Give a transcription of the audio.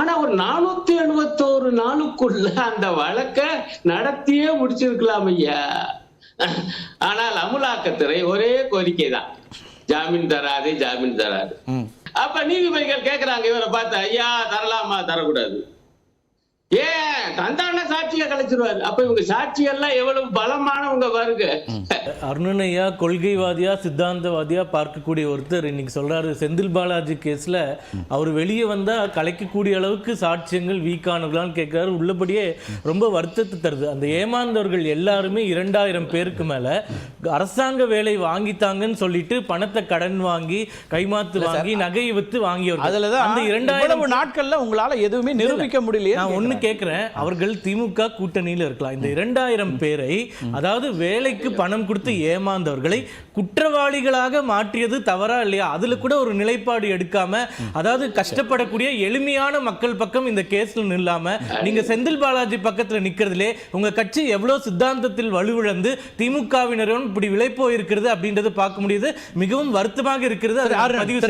ஆனா ஒரு நானூத்தி எழுபத்தோரு நாளுக்குள்ள அந்த வழக்க நடத்தியே முடிச்சிருக்கலாம் ஐயா. ஆனால் அமுலாக்கத்துறை ஒரே கோரிக்கை தான். ஜாமீன் தராது ஜாமீன் தராது. அப்ப நீதிபதிகள் கேக்குறாங்க இவரை பார்த்து ஐயா தரலாமா தரக்கூடாது. ஏன் தந்தான சாட்சியை கலைச்சிருவாரு. அப்ப இவங்க சாட்சி எல்லாம் எவ்வளவு பலமானவங்க பாருங்க. அருணனையா கொள்கைவாதியா சித்தாந்தவாதியா பார்க்கக்கூடிய ஒருத்தர் இன்னைக்கு சொல்றாரு செந்தில் பாலாஜி கேஸ்ல அவர் வெளியே வந்தா கலைக்கக்கூடிய அளவுக்கு சாட்சியங்கள் வீக்கானவர்களான்னு கேட்கிறாரு உள்ளபடியே ரொம்ப வருத்தத்தை தருது. அந்த ஏமாந்தவர்கள் எல்லாருமே இரண்டாயிரம் பேருக்கு மேல அரசாங்க வேலை வாங்கித்தாங்கன்னு சொல்லிட்டு பணத்தை கடன் வாங்கி கைமாத்து வாங்கி நகையை வித்து வாங்கியவர்கள். அதுலதான் அந்த இரண்டாயிரம் நாட்கள்ல உங்களால எதுவுமே நிரூபிக்க முடியலையே நான் ஒண்ணு கேக்குறேன். அவர்கள் திமுக கூட்டணியில இருக்கலாம். இந்த இரண்டாயிரம் பேரை அதாவது வேலைக்கு பணம் கொடுத்து ஏமாந்தவர்களை குற்றவாளிகளாக மாற்றியது தவறா இல்லையா? அதுல கூட ஒரு நிலைப்பாடு எடுக்காம அதாவது கஷ்டப்படக்கூடிய எளிமையான மக்கள் பக்கம் இந்த கேஸ்ல நில்லாம நீங்க செந்தில் பாலாஜி பக்கத்துல நிக்கிறதுலே உங்க கட்சி எவ்வளவு சித்தாந்தத்தில் வலுவிழந்து திமுகவினரும் இப்படி விலை போயிருக்கிறது அப்படின்றது பார்க்க முடியுது. மிகவும் வருத்தமாக இருக்கிறது. அதை அருண், பதிவு.